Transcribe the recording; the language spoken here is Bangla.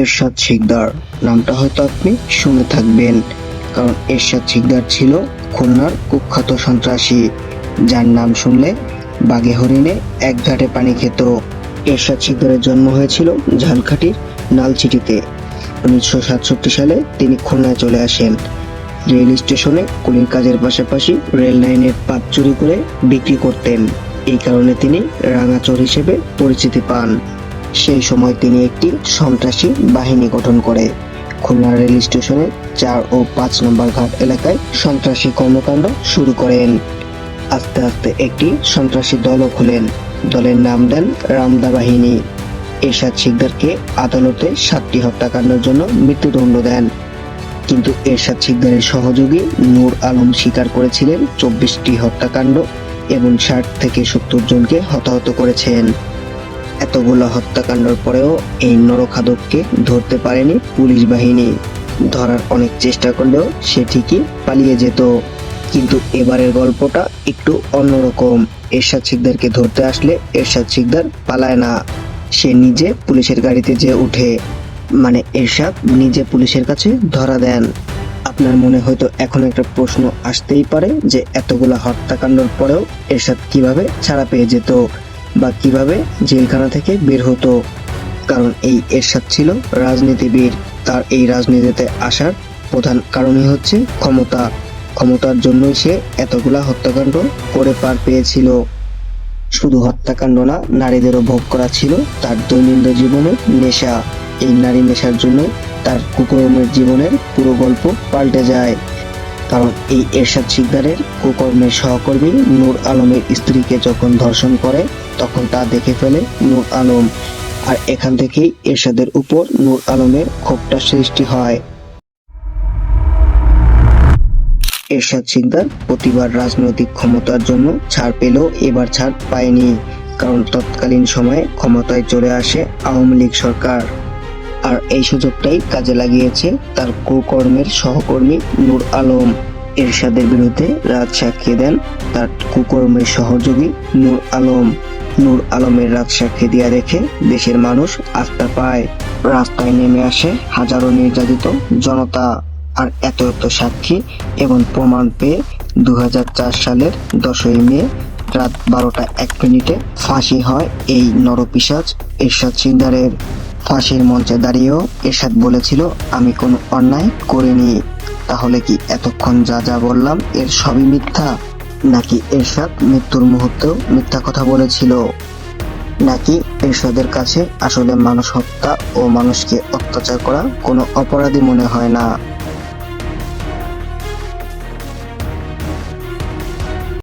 এরশাদ শিকদার। নামটা হয়তো আপনি শুনে থাকবেন, কারণ এরশাদ শিকদার ছিল খুলনার কুখ্যাত সন্ত্রাসী, যার নাম শুনলে বাঘে হরিণে এক ঘাটে পানি খেত। এরশাদ শিকদারের জন্ম হয়েছিল ঝালকাঠির নালচিটিতে উনিশশো সাতষট্টি সালে তিনি খুলনায় চলে আসেন। রেল স্টেশনে কুলিং কাজের পাশাপাশি রেল লাইনের পাত চুরি করে বিক্রি করতেন। এই কারণে তিনি রাঙাচোর হিসেবে পরিচিতি পান। সেই সময় তিনি একটি সন্ত্রাসী বাহিনী গঠন করে। খুলনা রেল স্টেশনের চার ও পাঁচ নম্বর ঘাট এলাকায় সন্ত্রাসী কর্মকাণ্ড শুরু করেন। আস্তে আস্তে একটি সন্ত্রাসী দলও খোলেন। দলের নাম দেন রামদা বাহিনী। এরশাদ শিকদারকে আদালতে সাতটি হত্যাকাণ্ডের জন্য মৃত্যুদণ্ড দেন। কিন্তু এরশাদ শিকদারের সহযোগী নূর আলম স্বীকার করেছিলেন, চব্বিশটি হত্যাকাণ্ড এবং ষাট থেকে সত্তর জনকে হতাহত করেছেন। এতগুলো হত্যাকাণ্ডের পরেও এই নরখাদককে ধরতে পারেনি পুলিশ বাহিনী। ধরার অনেক চেষ্টা করলেও সে ঠিকই পালিয়ে যেত। কিন্তু এবারের গল্পটা একটু অন্যরকম। এরশাদ শিকদারকে ধরতে আসলে এরশাদ শিকদার পালায় না। সে নিজে পুলিশের গাড়িতে যে উঠে। মানে এরশাদ নিজে পুলিশের কাছে ধরা দেন। আপনার মনে হয়তো এখন একটা প্রশ্ন আসতেই পারে যে এতগুলা হত্যাকাণ্ডের পরেও এরশাদ কীভাবে ছাড়া পেয়ে যেত। বা কীভাবে জেলখানা থেকে বের হতো। কারণ এই এরশাদ ছিল রাজনীতিবিদ। তার এই রাজনীতিতে আসার প্রধান কারণই হচ্ছে ক্ষমতা। ক্ষমতার জন্যই সে এতগুলা হত্যাকাণ্ড করে পার পেয়েছিল। শুধু হত্যাকাণ্ড না, নারীদেরও ভোগ করা ছিল তার দৈনন্দিন জীবনের নেশা। এই নারী নেশার জন্য তার কুকর্মের জীবনের পুরো গল্প পাল্টে যায়। কারণ এই এরশাদ শিকদারের কুকর্মের সহকর্মী নূর আলমের স্ত্রীকে যখন ধর্ষণ করে, তখন তা দেখে ফেলে নূর আলম। আর এখান থেকেই এরশাদের উপর নূর আলমের ক্ষোভটা সৃষ্টি হয়। এরশাদ সিকদার প্রতিবার রাজনৈতিক ক্ষমতার জন্য ছাড় পেলেও এবার ছাড় পায়নি, কারণ তৎকালীন সময়ে ক্ষমতায় চলে আসে আওয়ামী লীগ সরকার। আর এই সুযোগটাই কাজে লাগিয়েছে তার কুকর্মের সহকর্মী নূর আলম। এরশাদের বিরুদ্ধে রাজ সাক্ষী দেন তার কুকর্মের সহযোগী নূর আলম। নূর আলমের রাজ সাক্ষী দেওয়া দেখে দেশের মানুষ আস্থা পায়। রাস্তায় নেমে আসে হাজারো নির্যাতিত জনতা আর এত এত সাক্ষী এবং প্রমাণ পেয়ে দুহাজার চার সালের দশই মে রাত বারোটা এক মিনিটে ফাঁসি হয় এই নরপিসাজ এরশাদ সিকদারের ফাঁসির মঞ্চে দাঁড়িয়েও এরশাদ বলেছিল, আমি কোনো অন্যায় করিনি। তাহলে কি এতক্ষণ যা যা বললাম এর সবই মিথ্যা? নাকি এরশাদ মৃত্যুর মুহূর্তেও মিথ্যা কথা বলেছিল? নাকি এরশাদের কাছে আসলে মানুষ হত্যা ও মানুষকে অত্যাচার করা কোনো অপরাধী মনে হয় না?